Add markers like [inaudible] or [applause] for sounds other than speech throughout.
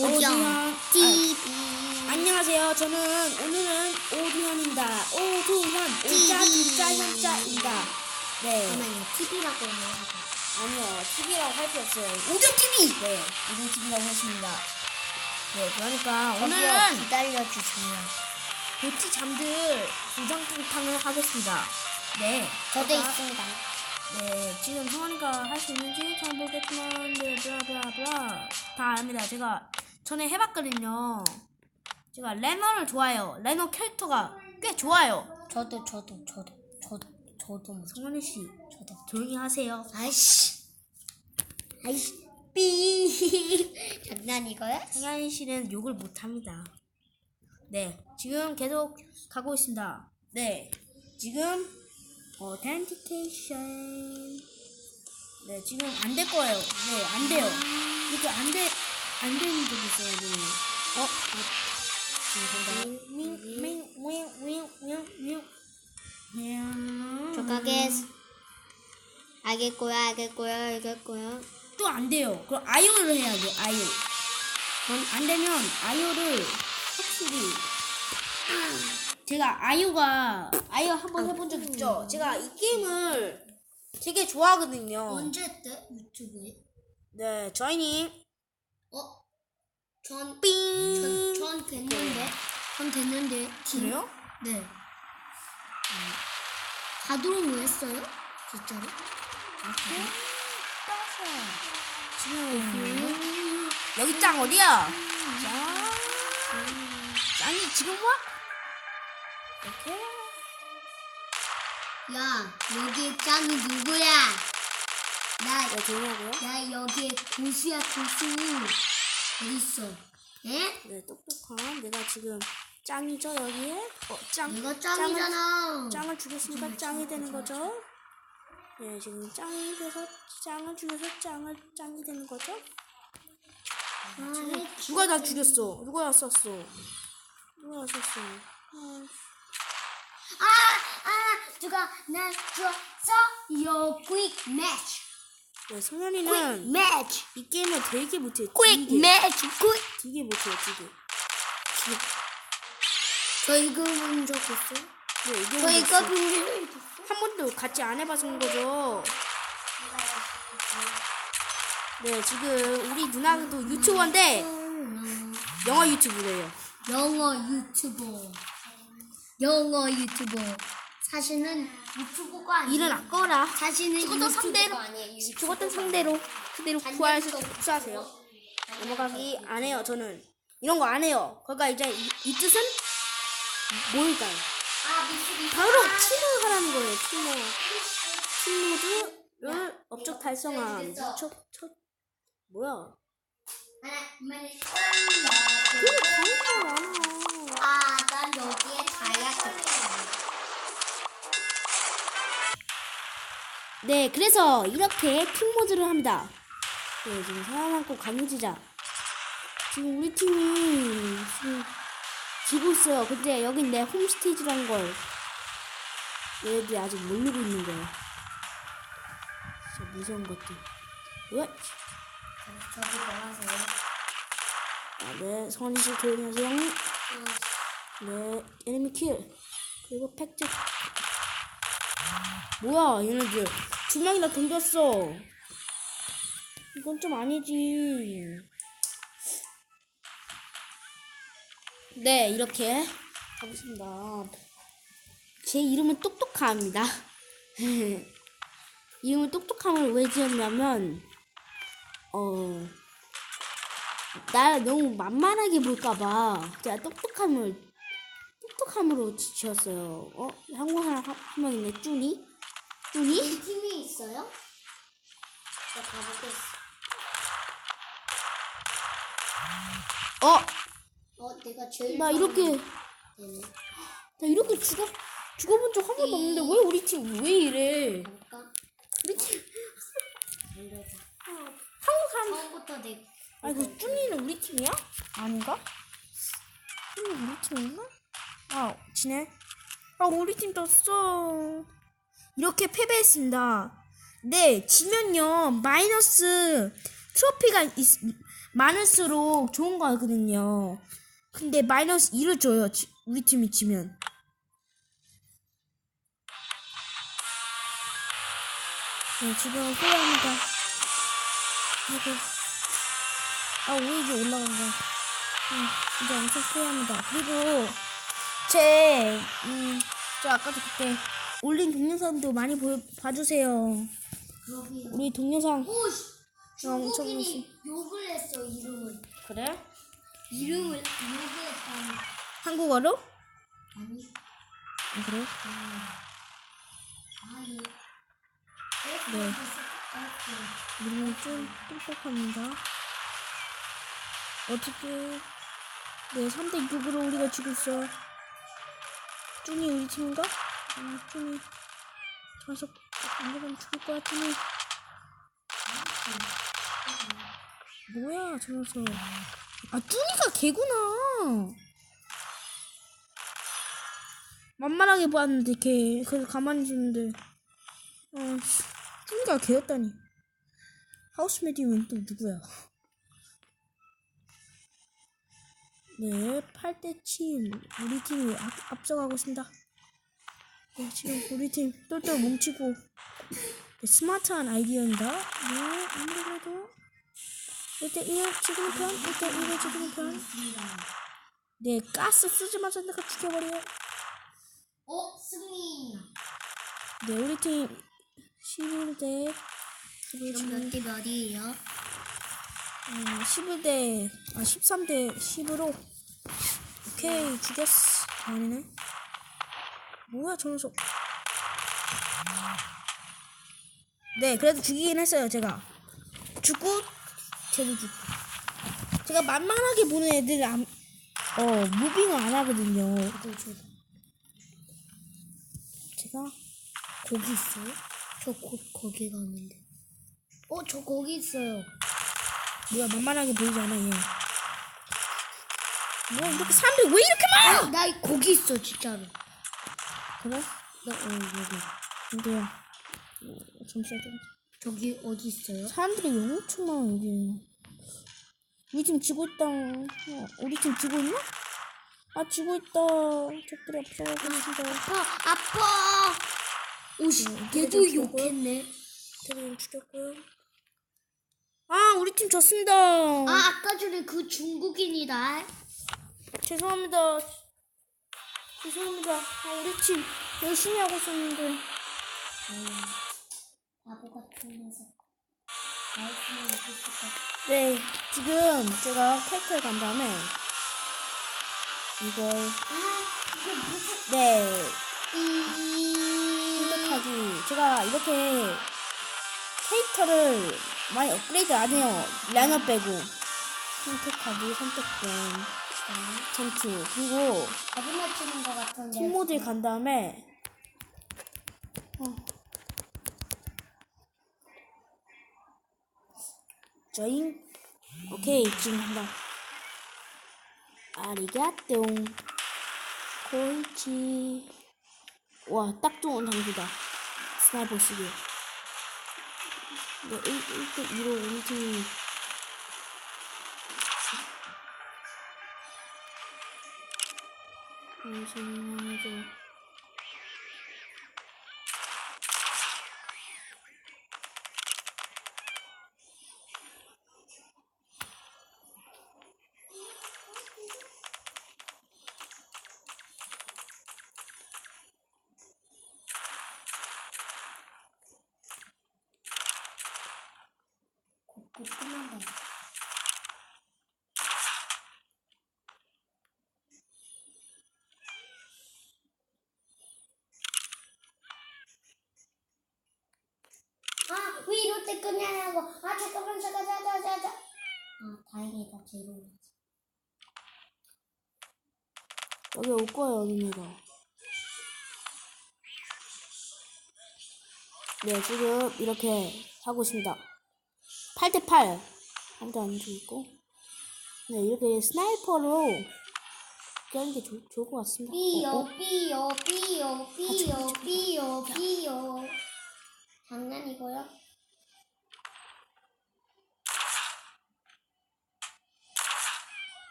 오디언 TV 안녕하세요. 저는 오늘은 오디언입니다. 오디언 오자 두자 현자입니다. 네. 잠깐만요 TV라고 해요 아니요. TV라고 할 수 없어요. 오디언 TV. 네. 오디언 TV라고 했습니다. 네. 그러니까 오늘은 기다려주세요 도티 잠들 부정탕탕을 하겠습니다. 네. 저도 제가- 있습니다 네, 지금 성환이가 할 수 있는지 잘 모르겠지만, 네, 블라블라블라. 다 압니다. 제가 전에 해봤거든요. 제가 레너를 좋아해요. 레너 캐릭터가 꽤 좋아요. 저도 저도 저도 저도 저도 뭐 성환이 씨, 저도 조용히 하세요. 아이씨 아이씨 삐 [laughs] 장난 이거야? 성환이 씨는 욕을 못 합니다. 네, 지금 계속 가고 있습니다. 네, 지금 어텐티케이션. 네, 지금 안 될 거예요. 네, 안 돼요. 이렇게 안 돼, 안 되는 적이 있어요, 네. 어? 어. 조카겠어 알겠고요 알겠고요 알겠고요 또 안 돼요. 그럼 아이오를 해야 돼. 아이오. 그럼 안 되면 아이오를 확실히 제가 아이오가 아이오 한번 해본 적 있죠. 제가 이 게임을 되게 좋아하거든요. 언제 했대 유튜브에? 네, 저희님 어? 전, 삥. 전, 전 됐는데 전 됐는데 그래요? 네 자동으로 했어요? 진짜로? 지금 여기 짱 어디야? 짱. 짱이 지금 와? 이렇게. 야 여기 짱이 누구야? 나, 네, 조용하고요. 나 여기 고수야 고수 어딨어? 에? 네, 똑똑한 내가 지금 짱이죠 여기에? 어, 짱. 이거 짱이잖아 짱을 죽였으니까 짱이 되는 거죠? 네, 지금 짱이 돼서 짱을 죽여서 짱을 짱이 되는 거죠? 아니, 누가 나 죽였어? 누가 나 쐈어? 누가 나 쐈어? 아, 아! 아! 누가? 요 quick match 네, 성현이는 match 이 게임을 되게 못해. quick 되게, match quick 되게 못해요, 되게. 저 이거 본적 있어요? 네, 이게 저 이거 본 적 있어요? 한 번도 같이 안 해봐서 그런 거죠. 네, 지금 우리 누나도 유튜버인데 영어 유튜브래요. 영어 유튜버 영어 유튜버 사실은 유튜버가 아니에요 일은 아까라. 사실은 죽었던 유튜버가 상대로 아니에요 죽었던 상대로 그대로 구하셔서 복수하세요. 넘어가기 안 해요. 저는 이런 거 안 해요. 그러니까 이제 이, 이 뜻은 뭘까요? 아 미스리 바로 팀을 하라는 거예요. 팀을 팀모드를 업적 달성함. 첫, 첫 뭐야? 다른 거 많아. 네, 그래서 이렇게 팀 모드를 합니다. 네, 지금 살아남고 강유지자. 지금 우리 팀이 지금 지고 있어요. 근데 여긴 내 홈스테이지라는 걸 얘네들이 아직 모르고 있는 거예요. 진짜 무서운 것들. 왜? 저기? 아, 네, 선희 씨 조용히 하세요. 네, 에니미 킬. 그리고 팩트. 뭐야, 얘네들. 두 명이나 던졌어. 이건 좀 아니지. 네, 이렇게 가보겠습니다. 제 이름은 똑똑함입니다. [laughs] 이름은 똑똑함을 왜 지었냐면, 어, 나 너무 만만하게 볼까봐 제가 똑똑함을 똑똑함으로 지- 지었어요. 어? 한국 사람 한명 있네. 쭈니? 우리 팀이 있어요? 저 가보겠어 어? 어 내가 제일 나 이렇게 되네 나 이렇게 죽어 죽어본 적 한 번도 없는데 왜 우리 팀 왜 이래? 볼까? 우리 팀 한국 사람 처음부터 내 아니 그 쭈니는 우리 팀이야? 아닌가? 쭈니 우리 팀인가? 아 지네. 아 우리 팀 떴어. 이렇게 패배했습니다. 네 지면요 마이너스 트로피가 있, 많을수록 좋은 거거든요. 근데 마이너스 2를 줘요. 지- 우리 팀이 지면. 네, 지금 후회합니다. 아이고. 아, 왜 이게 올라간 거야? 음, 이제 엄청 후회합니다. 그리고, 제, 음, 저 아까도 그때 올린 동영상도 많이 보, 봐주세요. 거기. 우리 동영상. 오, 씨. 엄청 중국인이 욕을 했어 이름을. 그래? 이름을 욕을 했다니. 한국어로? 아니. 아, 그래? 아니. 네. 우리는 좀 똑똑합니다. 어떻게, 네, 3대 6으로 우리가 지고 있어요. 쭈니 우리 팀인가? 아, 쭈니. 저 녀석, 안되면 죽을 거야, 쭈니. 뭐야, 저 녀석. 아, 쭈니가 개구나. 만만하게 봤는데, 걔. 그래서 가만히 있었는데. 아, 씨. 쭈니가 개였다니. 하우스 메디움은 또 누구야? 네, 8대7. 우리 팀이 앞, 앞서가고 있습니다. 네, 지금 우리 팀 똘똘 뭉치고. 네, 스마트한 아이디어입니다. 네, 아무래도. 1대1 지금 편, 1대1을 지금 편. 네, 가스 쓰지마자 내가 죽여버려. 어 승리. 네, 우리 팀 11대. 지금 그럼 지금 몇대 몇이에요? 음, 11대, 아, 13대 10으로. 오케이, 죽였어. 아니네. 뭐야, 저 녀석. 네, 그래도 죽이긴 했어요, 제가. 죽고, 쟤도 죽고. 제가 만만하게 보는 애들 안, 어, 무빙을 안 하거든요. 제가, 거기 있어요? 저곧 거기 가는데. 어, 저 거기 있어요. 뭐야, 만만하게 보이지 않아, 얘. 뭐야, 이렇게 사람들이 왜 이렇게 많아! 아, 나 거기 있어, 진짜로. 그래? 나, 어, 여기. 근데요. 어, 잠시만. 좀. 저기 어디 있어요? 사람들이 엄청 많아 여기. 우리 팀 지고 있다. 어, 우리 팀 지고 있나? 아 지고 있다. 적들이 앞서가고 있습니다. 아빠, 아빠! 오씨, 얘도 누구 좀 욕했네. 저기 죽였고요. 아 우리 팀 졌습니다. 아, 아까 전에 그 중국인이다. 죄송합니다. 죄송합니다. 아, 우리 팀 열심히 하고 있었는데. 바보 같은 녀석. 나였으면 어땠을 까네 지금 제가 캐릭터에 간 다음에 이걸. 네 이. 선택하기. 제가 이렇게 캐릭터를 많이 업그레이드 안 해요. 라인업 빼고. 선택하기, 선택된, 전투. 그리고 답을 맞추는 것 같은데. 팀 모드에 간 다음에, 어. 저잉? 오케이, 지금 한다. 아리가또. 꼴찌. 와, 딱 좋은 장비다. 스나이퍼 시계. 네, 1, 1대 2로 우리 팀이. 잠시만요. 곧 끝난다. 아, 끝냐냐고. 아, 잠깐만, 잠깐, 잠깐, 잠깐. 아, 다행이다, 제로. 여기 올 거예요, 언니가. 네, 지금 이렇게 하고 있습니다. 8대8. 아무도 안 죽고. 네, 이렇게 스나이퍼로 깨는 게 좋, 좋을 것 같습니다. 삐요, 어, 어? 삐요, 삐요, 삐요, 삐요, 삐요. 장난이고요.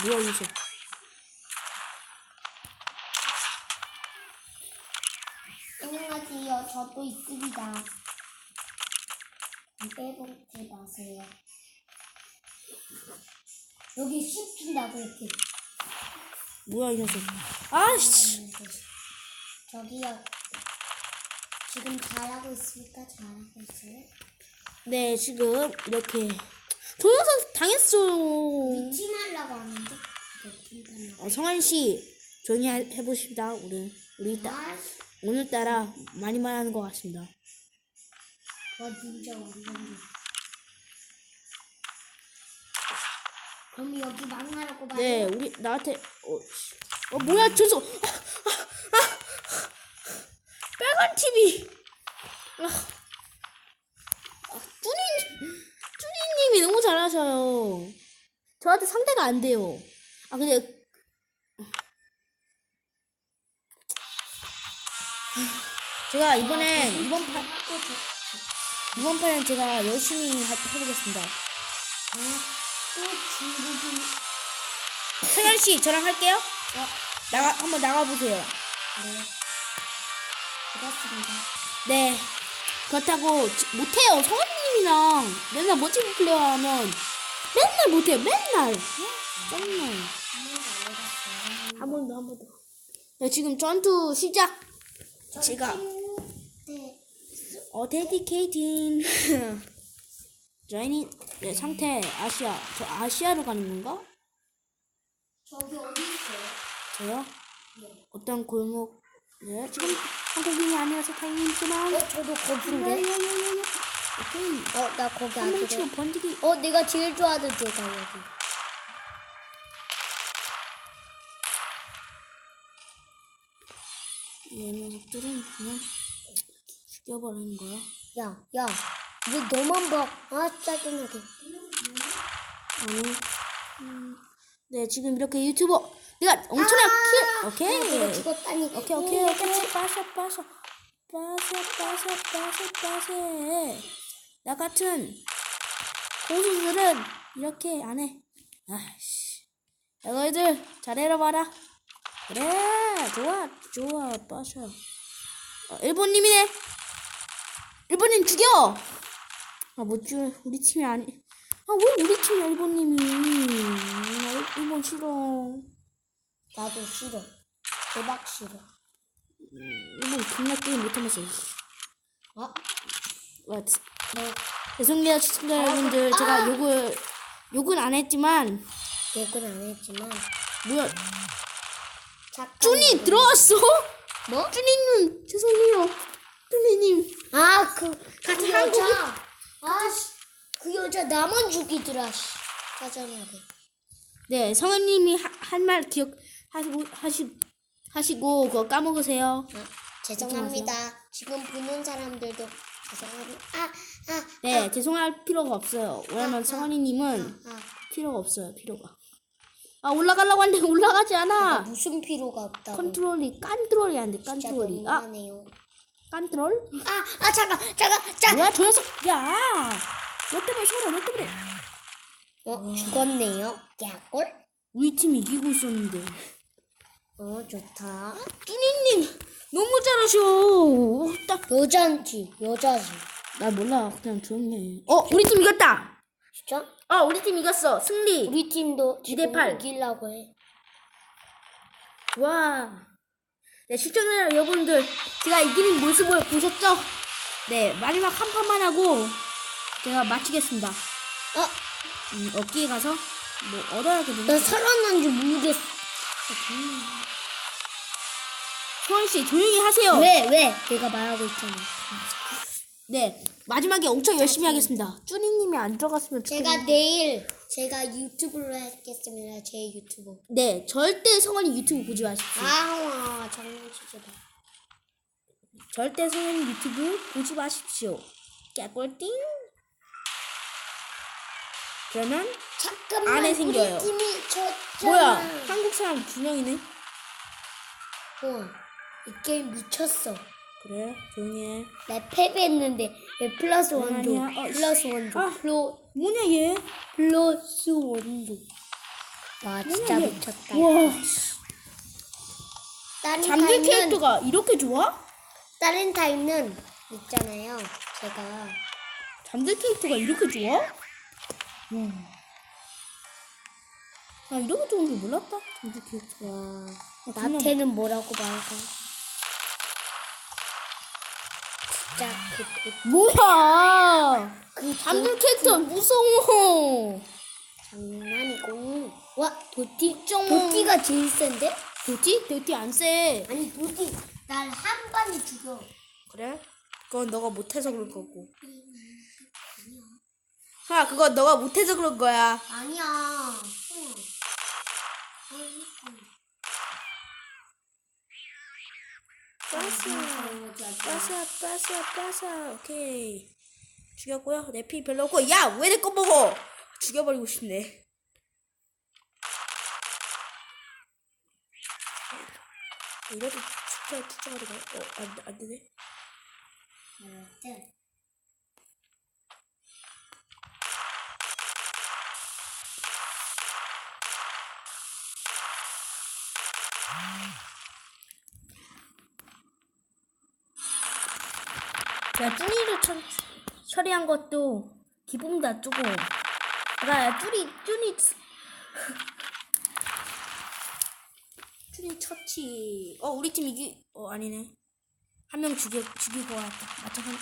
뭐야 이거? 안녕하세요. 저도 있습니다. 빼먹지 마세요. 여기 씹힌다고 이렇게. 뭐야 이 녀석? 아씨. 저기요. 지금 잘하고 있습니까? 잘하고 있어요? 네 지금 이렇게 저 녀석 당했어요. 팀 하려고 하는데. 어, 성환 씨 조용히 하- 해보십니다. 우리 우리 따, 아, 오늘따라 많이 말하는 것 같습니다. 와 진짜 완전. 그럼 여기 막나라고 봐요. 네 우리 나한테 어, 씨. 어 뭐야 저서 아, 아, 아. 빨간 TV. 아, 아, 쭈니 쭈니님이 너무 잘하셔요. 저한테 상대가 안 돼요. 아 근데 제가 이번엔 이번 판 이번 판은 제가 열심히 하- 해보겠습니다. 또 중국인. 성현 씨 저랑 할게요. 나가 한번 나가 보세요. 네. 그렇습니다. 네. 그렇다고 지- 못해요. 성현님 이랑 맨날 멋진 플레이어 하면 맨날 못해요. 맨날. 정말. 한번 더, 한 번 더. 네, 지금 전투 시작. 제가 네. 어 데디케이팅. 저희는 [laughs] 네, 상태 아시아. 저 아시아로 가는 건가? 저기 어디 있어요? 저요? 어떤 골목? 네, 지금 한국인이 아니라서 다행이지만. 어, 저도 거긴데. 오케이. 어, 나 거기 한안명 치고 돼. 번지기. 어, 내가 제일 좋아하는 데가 여기. 이 녀석들은 그냥 죽여버리는 거야. 야, 야, 왜 너만 봐? 아, 짜증나게. 아니. 음, 네, 지금 이렇게 유튜버. 내가 엄청난 킬. 오케이. 아, 내가 죽었다니. 오케이, 오케이, 오케이. 빠셔, 빠셔. 빠셔, 빠셔, 빠셔, 빠셔. 나 같은 고수들은 이렇게 안 해. 아이씨. 야, 너희들 잘해라 봐라. 그래, 좋아, 좋아, 빠셔. 어, 일본님이네. 일본님 죽여. 아, 못 죽여. 우리 팀이 아니. 아, 왜 우리 팀이 일본님이. 아, 일본 싫어. 나도 싫어. 대박 싫어. 일본 겁나 게임 못하면서. 어? 와, 지- 네. 죄송해요, 시청자 여러분들. 제가 욕을, 욕은 안 했지만, 욕은 안 했지만. 뭐야, 잠깐. 쭈니 들어왔어? 뭐? 쭈니님, 죄송해요. 쭈니님. 아, 그, 그 같은 여자. 아, 씨. 그 여자 나만 죽이더라, 씨. 짜증나게. 네, 성현님이 할말 기억하시고, 하시, 하시고, 그거 까먹으세요. 아, 죄송합니다. 지금 보는 사람들도. 아, 아, 네, 죄송할 필요가 없어요. 왜냐면 성현이님은 아. 필요가 없어요, 필요가. 아, 올라가려고 하는데 올라가지 않아. 무슨 필요가 없다고. 컨트롤이, 깐트롤이 안 돼, 진짜 깐트롤이. 아, 너무하네요. 깐트롤? 아, 아, 잠깐, 잠깐, 잠깐. 뭐야, 저 녀석, 야! 너 때문에 서로, 너 때문에. 어, 죽었네요. 개꿀? 우리 팀 이기고 있었는데. 어, 좋다. 쭈니님, 너무 잘하셔. 어, 딱, 여잔지, 여자지. 나 몰라. 그냥 조용히 해. 어, 우리 팀 이겼다! 진짜? 어, 우리 팀 이겼어. 승리. 우리 팀도 대 지금 팔. 이기려고 해. 와. 네, 시청자 여러분들, 제가 이기는 모습을 보셨죠? 네, 마지막 한 판만 하고, 제가 마치겠습니다. 어, 음, 어깨에 가서, 뭐, 얻어야겠는데. 나 살아난지 모르겠어. 소원 씨, 조용히 하세요. 왜, 왜? 내가 말하고 있잖아. 네, 마지막에 엄청 열심히 하겠습니다. 쭈니님이 안 들어갔으면 좋겠네요. 제가 내일 제가 유튜브로 하겠습니다. 제 유튜브. 네, 절대 성원이 유튜브 보지 마십시오. 아, 장난치지 마. 절대 성원이 유튜브 보지 마십시오. 깨꿀띵. 그러면 잠깐만. 안에 생겨요. 우리 팀이 졌잖아. 뭐야? 한국 사람 두 명이네. 우와, 이 게임 미쳤어. 그래, 조용히 해. 나 패배했는데 왜 플러스 원도 아니야. 어, 플러스 원도 아. 플로 뭐냐 얘? 플러스 원도 와 진짜 얘. 미쳤다. 와, 다른 잠들 타임은 캐릭터가 이렇게 좋아? 다른 타임은 있잖아요. 제가 잠들 캐릭터가 이렇게 좋아? 와. 나 이렇게 좋은 줄 몰랐다. 잠들 캐릭터. 와 아, 나한테는 뭐라고 말할까? 진짜 뭐야? 그 잠들 캐릭터 무서워. 장난이고. 와 도티 좀- 도티가 제일 센데? 도티? 도티 안 세. 아니 도티 날한 방에 죽여. 그래? 그건 너가 못해서 그럴 거고. 아, 그건 너가 못해서 그런 거야. 아니야. 응. 빠사, 빠사, 빠사. 오케이. 죽였고요. 내 피 별로 없고. 야, 왜 내 거 먹어? 죽여버리고 싶네. 이래도 축제, 축제가 되나? 어, 안, 안 가 쭈니를 처, 처리한 것도 기분다 조금. 나 쭈니 쭈니 [laughs] 쭈니 처치. 어 우리 팀 이기. 어 아니네. 한 명 죽여 죽이고 왔다. 맞짱 한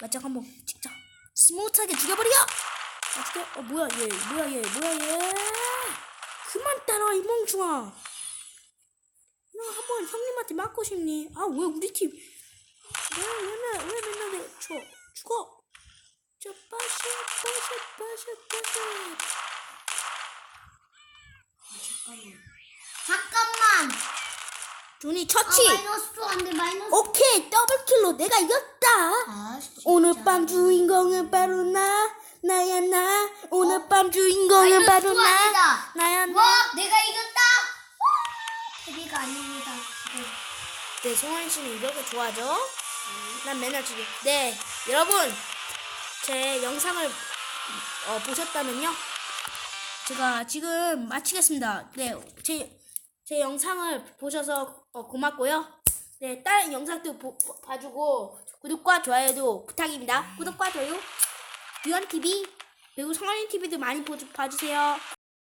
맞짱 한번 찍자. 스무트하게 죽여버려. 아, 죽여. 어 뭐야 얘 뭐야 얘 뭐야 얘. 그만 따라와 이 멍충아. 너 한번 형님한테 맞고 싶니? 아 왜 우리 팀? 왜, 왜, 맨- 왜 맨날 내 죽어? 죽어! 저 빠셔, 빠셔, 빠셔, 빠셔. 잠깐만. 준이 아, 처치! 마이너스 안돼 마이너스. 오케이, 더블킬로 내가 이겼다! 아. 오늘 밤 주인공은 바로 나, 나야 나. 오늘 밤 주인공은 바로 투 나, 아니다. 나야 나. 와, 내가 이겼다. TV가 아닙니다. 네, 송환 씨는 이렇게 좋아하죠? 난 맨날 죽여. 네, 여러분, 제 영상을 어, 보셨다면요. 제가 지금 마치겠습니다. 네, 제, 제 영상을 보셔서 어, 고맙고요. 네, 다른 영상도 보- 보- 봐주고 구독과 좋아요도 부탁입니다. 구독과 좋아요, 유한TV, 그리고 성환이 TV도 많이 보, 봐주세요.